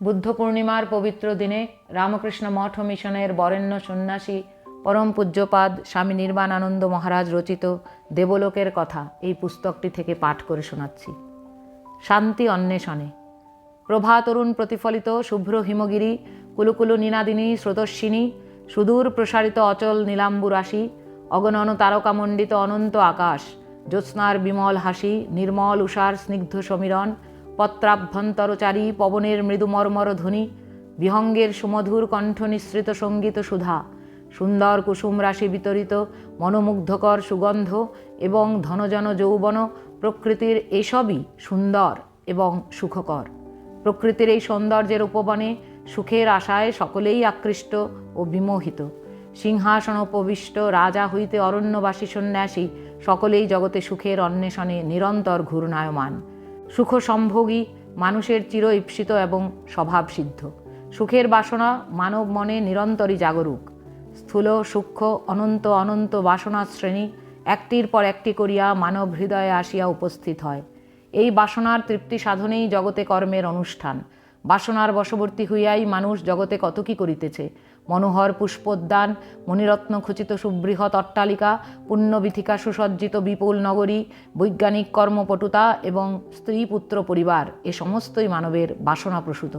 বুদ্ধ পূর্ণিমার পবিত্র দিনে রামকৃষ্ণ মঠ মিশনের বরেণ্য সন্ন্যাসী পরম পূজ্যপাদ স্বামী নির্বাণানন্দ মহারাজ রচিত দেবলোকের কথা এই পুস্তকটি থেকে পাঠ করে শোনাচ্ছি। শান্তি অন্বেষণে। প্রভাতরুণ প্রতিফলিত শুভ্র হিমগিরি, কুলুকুলু নীনাদিনী স্রোতস্বিনী, সুদূর প্রসারিত অচল নীলাম্বু রাশি, অগণন তারকামণ্ডিত অনন্ত আকাশ, জ্যোৎস্নার বিমল হাসি, নির্মল উষার স্নিগ্ধ সমীরণ পত্রাভ্যন্তরচারী পবনের মৃদু মর্মর ধ্বনি, বিহঙ্গের সুমধুর কণ্ঠ নিঃসৃত সংগীত সুধা, সুন্দর কুসুম রাশি বিতরিত, মনোমুগ্ধকর সুগন্ধ এবং ধনজন যৌবন প্রকৃতির এসবই সুন্দর এবং সুখকর। প্রকৃতির এই সৌন্দর্যের উপবনে সুখের আশায় সকলেই আকৃষ্ট ও বিমোহিত। সিংহাসন উপবিষ্ট, রাজা হইতে অরণ্যবাসী সন্ন্যাসী সকলেই জগতে সুখের অন্বেষণে নিরন্তর ঘূর্ণায়মান। সুখ সম্ভোগী মানুষের চির ঈপ্সিত এবং স্বভাবসিদ্ধ। সুখের বাসনা মানব মনে নিরন্তরই জাগরুক। স্থূল সূক্ষ্ম অনন্ত অনন্ত বাসনার শ্রেণি একটির পর একটি করিয়া মানব হৃদয়ে আসিয়া উপস্থিত হয়। এই বাসনার তৃপ্তি সাধনেই জগতে কর্মের অনুষ্ঠান। বাসনার বশবর্তী হইয়াই মানুষ জগতে কত কি করিতেছে মনোহর পুষ্পোদ্যান, মণিরত্ন খচিত সুবৃহৎ অট্টালিকা, পুণ্যবিথিকা সুসজ্জিত বিপুল নগরী, বৈজ্ঞানিক কর্মপটুতা এবং স্ত্রী পুত্র পরিবার, এ সমস্তই মানবের বাসনাপ্রসূত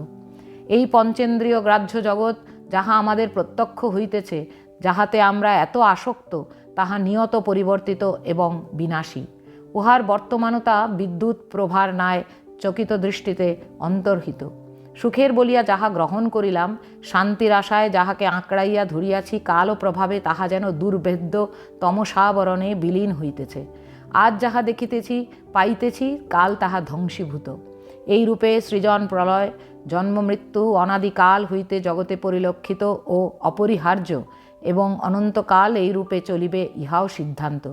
এই পঞ্চেন্দ্রীয় গ্রাহ্য জগৎ যাহা আমাদের প্রত্যক্ষ হইতেছে, যাহাতে আমরা এত আসক্ত, তাহা নিয়ত পরিবর্তিত এবং বিনাশী। উহার বর্তমানতা বিদ্যুৎ প্রভার ন্যায় চকিত দৃষ্টিতে অন্তর্হিত। সুখের বলিয়া যাহা গ্রহণ করিলাম, শান্তির আশায় যাহাকে আঁকড়াইয়া ধরিয়াছি, কাল প্রভাবে তাহা যেন দুর্ভেদ্য তমসাবরণে বিলীন হইতেছে। আজ যাহা দেখিতেছি, পাইতেছি, কাল তাহা ধ্বংসীভূত। এই রূপে সৃজন প্রলয়, জন্ম মৃত্যু, অনাদিকাল হইতে জগতে পরিলক্ষিত ও অপরিহার্য এবং অনন্তকাল এই রূপে চলিবে ইহাও সিদ্ধান্ত।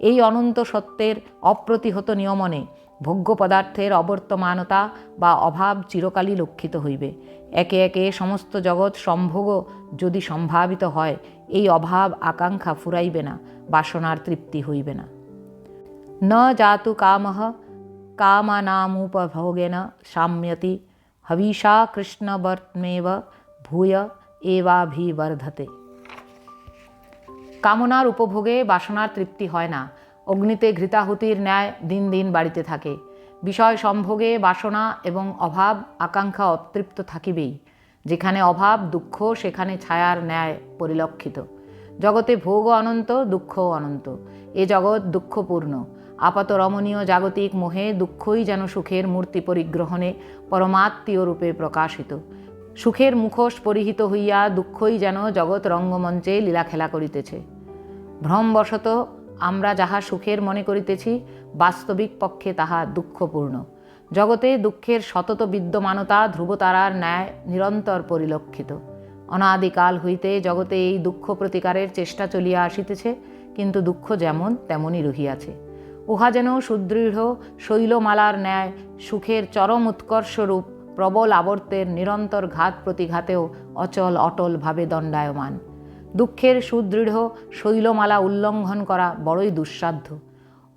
এই অনন্ত সত্যের অপ্রতিহত নিয়মনে ভোগ্য পদার্থের অবর্তমানতা বা অভাব চিরকালই লক্ষিত হইবে। একে একে সমস্ত জগৎ সম্ভোগ যদি সম্ভাবিত হয়, এই অভাব আকাঙ্ক্ষা ফুরাইবে না, বাসনার তৃপ্তি হইবে না। ন জাতু কামহ, কামানামুপভোগেন সাম্যতি, হবিষা কৃষ্ণবর্তমেব ভূয় এবাভিবর্ধতে। কামনার উপভোগে বাসনার তৃপ্তি হয় না অগ্নিতে ঘৃতাহুতির ন্যায় দিন দিন বাড়িতে থাকে। বিষয় সম্ভোগে বাসনা এবং অভাব আকাঙ্ক্ষা অতৃপ্ত থাকিবেই। যেখানে অভাব, দুঃখ, সেখানে ছায়ার ন্যায় পরিলক্ষিত। জগতে ভোগ অনন্ত, দুঃখও অনন্ত। এ জগৎ দুঃখপূর্ণ। আপাত রমণীয় জাগতিক মোহে দুঃখই যেন সুখের মূর্তি পরিগ্রহণে পরমাত্মীয় রূপে প্রকাশিত। সুখের মুখোশ পরিহিত হইয়া দুঃখই যেন জগৎ রঙ্গমঞ্চে লীলাখেলা করিতেছে। ভ্রমবশত আমরা যাহা সুখের মনে করিতেছি, বাস্তবিক পক্ষে তাহা দুঃখপূর্ণ। জগতে দুঃখের সতত বিদ্যমানতা ধ্রুবতারার ন্যায় নিরন্তর পরিলক্ষিত। অনাদিকাল হইতে জগতে এই দুঃখ প্রতিকারের চেষ্টা চলিয়া আসিতেছে, কিন্তু দুঃখ যেমন তেমনই রহিয়াছে। উহা যেন সুদৃঢ় শৈলমালার ন্যায়, সুখের চরম উৎকর্ষরূপ প্রবল আবর্তের নিরন্তর ঘাত প্রতিঘাতেও অচল অটলভাবে দণ্ডায়মান। দুঃখের সুদৃঢ় শৈলমালা উল্লঙ্ঘন করা বড়ই দুঃসাধ্য।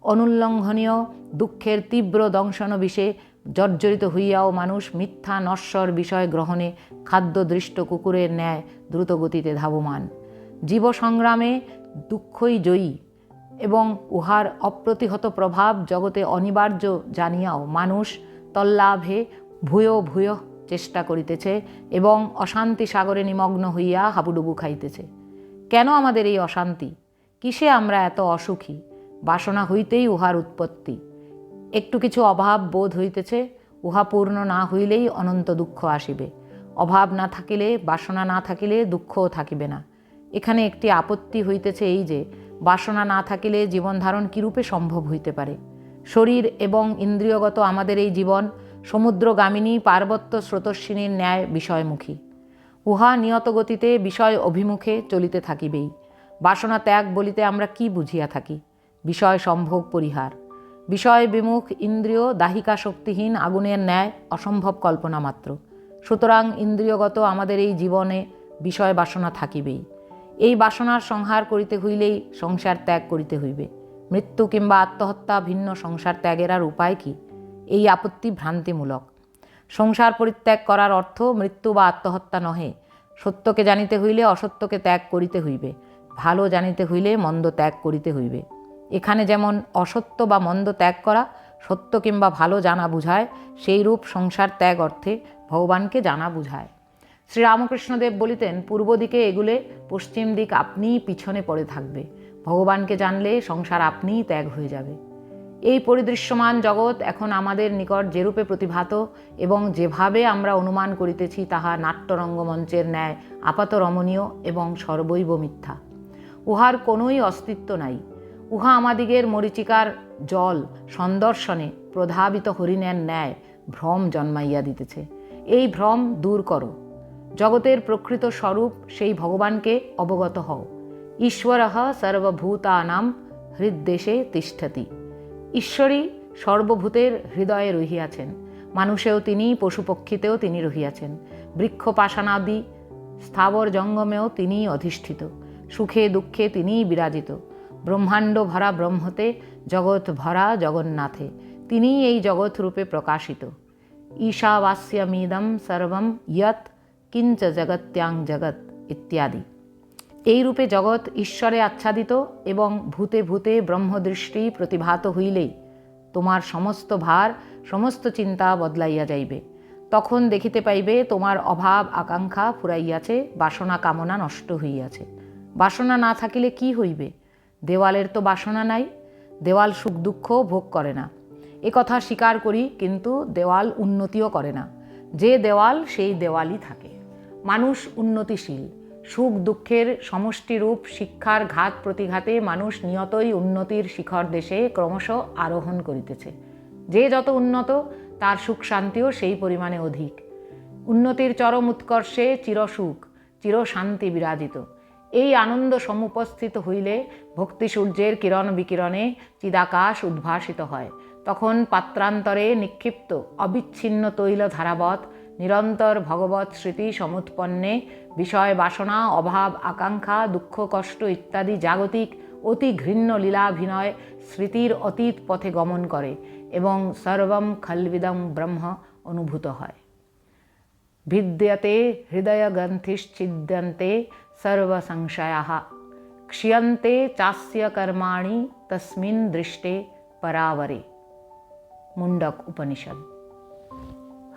অনুল্লঙ্ঘনীয় দুঃখের তীব্র দংশন বিষে জর্জরিত হইয়াও মানুষ মিথ্যা নশ্বর বিষয় গ্রহণে খাদ্যদৃষ্ট কুকুরের ন্যায় দ্রুতগতিতে ধাবমান। জীব সংগ্রামে দুঃখই জয়ী এবং উহার অপ্রতিহত প্রভাব জগতে অনিবার্য জানিয়াও মানুষ তল্লাভে ভূয় ভূয় চেষ্টা করিতেছে এবং অশান্তি সাগরে নিমগ্ন হইয়া হাবুডুবু খাইতেছে। কেন আমাদের এই অশান্তি? কিসে আমরা এত অসুখী? বাসনা হইতেই উহার উৎপত্তি। একটু কিছু অভাব বোধ হইতেছে, উহা পূর্ণ না হইলেই অনন্ত দুঃখ আসিবে। অভাব না থাকিলে, বাসনা না থাকিলে দুঃখও থাকিবে না। এখানে একটি আপত্তি হইতেছে এই যে, বাসনা না থাকিলে জীবন ধারণ কীরূপে সম্ভব হইতে পারে? শরীর এবং ইন্দ্রিয়গত আমাদের এই জীবন সমুদ্রগামিনী পার্বত্য স্রোতস্বিনীর ন্যায় বিষয়মুখী। উহা নিয়ত গতিতে বিষয় অভিমুখে চলিতে থাকিবেই। বাসনা ত্যাগ বলিতে আমরা কি বুঝিয়া থাকি? বিষয় সম্ভোগ পরিহার। বিষয় বিমুখ ইন্দ্রিয় দাহিকা শক্তিহীন আগুনের ন্যায় অসম্ভব কল্পনা মাত্র। সুতরাং ইন্দ্রিয়গত আমাদের এই জীবনে বিষয় বাসনা থাকিবেই। এই বাসনার সংহার করিতে হইলেই সংসার ত্যাগ করিতে হইবে। মৃত্যু কিংবা আত্মহত্যা ভিন্ন সংসার ত্যাগের আর উপায় কি? এই আপত্তি ভ্রান্তিমূলক। সংসার পরিত্যাগ করার অর্থ মৃত্যু বা আত্মহত্যা নহে। সত্যকে জানিতে হইলে অসত্যকে ত্যাগ করিতে হইবে। ভালো জানিতে হইলে মন্দ ত্যাগ করিতে হইবে। এখানে যেমন অসত্য বা মন্দ ত্যাগ করা, সত্য কিংবা ভালো জানা বুঝায় সেই রূপ সংসার ত্যাগ অর্থে ভগবানকে জানা বুঝায়। শ্রীরামকৃষ্ণদেব বলিতেন, পূর্ব দিকে এগুলে, পশ্চিম দিক আপনিই পিছনে পড়ে থাকবে। ভগবানকে জানলে সংসার আপনিই ত্যাগ হয়ে যাবে। এই পরিদৃশ্যমান জগৎ এখন আমাদের নিকট যেরূপে প্রতিভাত এবং যেভাবে আমরা অনুমান করিতেছি তাহা নাট্যরঙ্গমঞ্চের ন্যায় আপাত রমণীয় এবং সর্বৈব মিথ্যা। উহার কোনোই অস্তিত্ব নাই। উহা আমাদিগের মরিচিকার জল সন্দর্শনে প্রধাবিত হরিণের ন্যায় ভ্রম জন্মাইয়া দিতেছে। এই ভ্রম দূর করো। জগতের প্রকৃত স্বরূপ সেই ভগবানকে অবগত হও। ঈশ্বর সর্বভূতানাম হৃদ্দেশে তিষ্ঠতি। ঈশ্বরই সর্বভূতের হৃদয়ে রহিয়াছেন। মানুষেও তিনি, পশুপক্ষীতেও তিনি রহিয়াছেন। বৃক্ষ পাষাণাদি স্থাবর জঙ্গমেও তিনিই অধিষ্ঠিত। সুখে দুঃখে তিনিই বিরাজিত। ব্রহ্মাণ্ড ভরা ব্রহ্মতে, জগৎ ভরা জগন্নাথে, তিনিই এই জগৎ রূপে প্রকাশিত। ঈশাবাস্যমিদম সর্বম ইয়ৎ কিঞ্চ জগত্যাং জগৎ ইত্যাদি। এই রূপে জগৎ ঈশ্বরে আচ্ছাদিত এবং ভূতে ভূতে ব্রহ্মদৃষ্টি প্রতিভাত হইলেই তোমার সমস্ত ভার, সমস্ত চিন্তা বদলাইয়া যাইবে। তখন দেখিতে পাইবে তোমার অভাব আকাঙ্ক্ষা ফুরাইয়াছে, বাসনা কামনা নষ্ট হইয়াছে। বাসনা না থাকিলে কি হইবে? দেওয়ালের তো বাসনা নাই, দেওয়াল সুখ দুঃখ ভোগ করে না। এ কথা স্বীকার করি, কিন্তু দেওয়াল উন্নতিও করে না। যে দেওয়াল, সেই দেওয়ালই থাকে। মানুষ উন্নতিশীল। সুখ দুঃখের সমষ্টিরূপ শিক্ষার ঘাত প্রতিঘাতে মানুষ নিয়তই উন্নতির শিখর দেশে ক্রমশ আরোহণ করিতেছে। যে যত উন্নত, তার সুখ শান্তিও সেই পরিমাণে অধিক। উন্নতির চরম উৎকর্ষে চিরসুখ, চিরশান্তি বিরাজিত। এই আনন্দ সমুপস্থিত হইলে ভক্তি সূর্যের কিরণ বিকিরণে চিদাকাশ উদ্ভাসিত হয়। তখন পাত্রান্তরে নিক্ষিপ্ত, অবিচ্ছিন্ন তৈল ধারাবৎ নিরন্তর ভগবত স্মৃতি সমুৎপন্নে, বিষয় বাসনা, অভাব, আকাঙ্ক্ষা, দুঃখ, কষ্ট ইত্যাদি জাগতিক, অতি ঘৃণ্য লীলাভিনয় স্মৃতির অতীত পথে গমন করে এবং সর্বম খলবিদম ব্রহ্ম অনুভূত হয়। ভিদ্যতে হৃদয় গ্রন্থিশ্চিদ্যন্তে সর্বসংশয়া। ক্ষিয়ন্তে চাস্য কর্মাণি তস্মিন দৃষ্টে পরাবরে। মুন্ডক উপনিষদ।